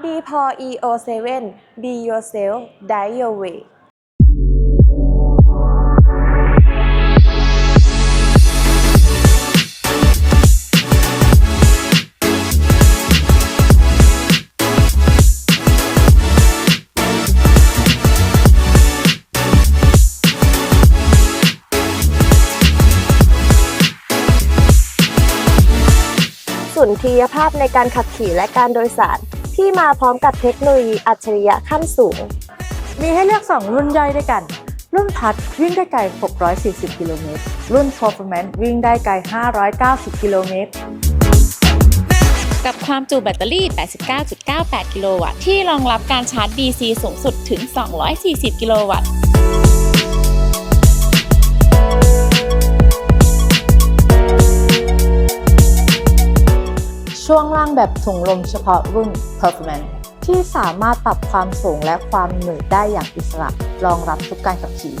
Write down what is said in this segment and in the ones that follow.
d p o EO7 Be yourself die your way สุนทรียภาพในการขับขี่และการโดยสาร ที่มาพร้อมกับเทคโนโลยีอัจฉริยะขั้นสูง มีให้เลือก 2 รุ่นย่อยด้วยกัน รุ่นพัดวิ่งได้ไกล 640 กิโลเมตร รุ่น Performance วิ่งได้ไกล 590 กิโลเมตรกับความจุแบตเตอรี่ 89.98 กิโลวัตต์ ที่รองรับการชาร์จ DC สูงสุดถึง 240 กิโลวัตต์างแบบถุงลมเฉพาะรุ่น Performance ที่สามารถปรับความสูงและความหนืดได้อย่างอิสระ รองรับทุกการขับขี่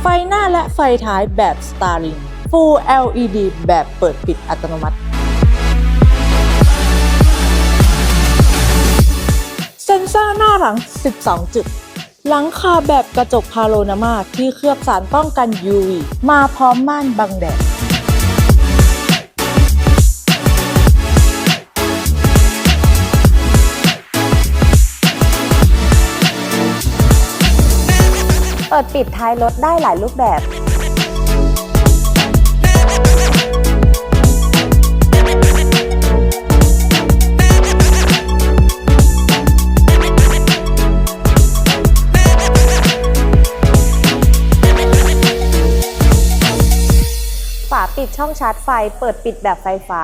ไฟหน้าและไฟท้ายแบบ Starlink Full LED แบบเปิดปิดอัตโนมัติ หน้าหลัง 12 จุด หลังคาแบบกระจกพาโรนามาที่เคลือบสารป้องกัน UV มาพร้อมม่านบังแดดเปิดปิดท้ายรถได้หลายรูปแบบ ฝาปิดช่องชาร์จไฟ เปิดปิดแบบไฟฟ้า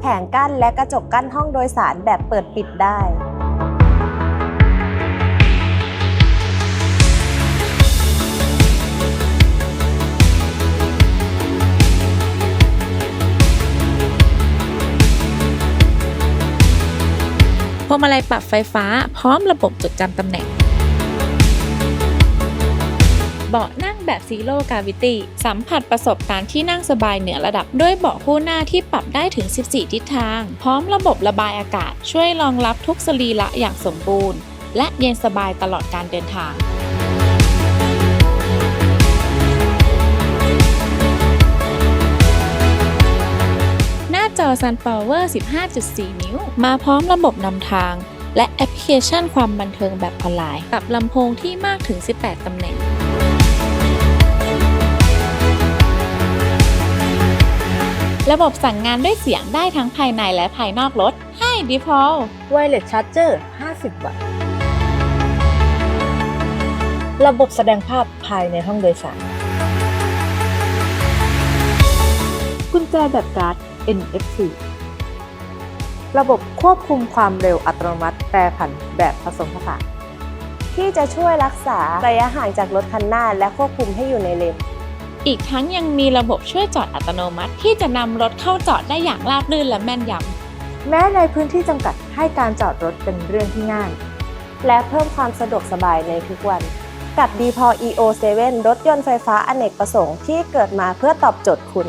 แผงกั้นและกระจกกั้นห้องโดยสารแบบเปิดปิดได้พวงมาลัยปรับไฟฟ้าพร้อมระบบจดจำตำแหน่ง เบาะนั่งแบบ Zero Gravity สัมผัสประสบการณ์ที่นั่งสบายเหนือระดับ ด้วยเบาะคู่หน้าที่ปรับได้ถึง 14 ทิศทาง พร้อมระบบระบายอากาศ ช่วยรองรับทุกสรีระอย่างสมบูรณ์ และเย็นสบายตลอดการเดินทางหน้าจอ Sunpower 15.4 นิ้ว มาพร้อมระบบนำทาง และแอปพลิเคชันความบันเทิงแบบออนไลน์ กับลำโพงที่มากถึง 18 ตำแหน่ง ระบบสั่งงานด้วยเสียงได้ทั้งภายในและภายนอกรถให้ Default Wireless Charger 50 วัตต์ ระบบแสดงภาพภายในห้องโดยสาร กุญแจแบบการ์ด NFC ระบบควบคุมความเร็วอัตโนมัติ แปรผันแบบผสมผสานที่จะช่วยรักษาระยะห่างจากรถคันหน้า และควบคุมให้อยู่ในเลน อีกทั้งยังมีระบบช่วยจอดอัตโนมัติ ที่จะนำรถเข้าจอดได้อย่างราบรื่นและแม่นยำ แม้ในพื้นที่จำกัดให้การจอดรถเป็นเรื่องที่ง่าย และเพิ่มความสะดวกสบายในทุกวัน กับ d p o EO7 รถยนต์ไฟฟ้าอเนกประสงค์ที่เกิดมาเพื่อตอบโจทย์คุณ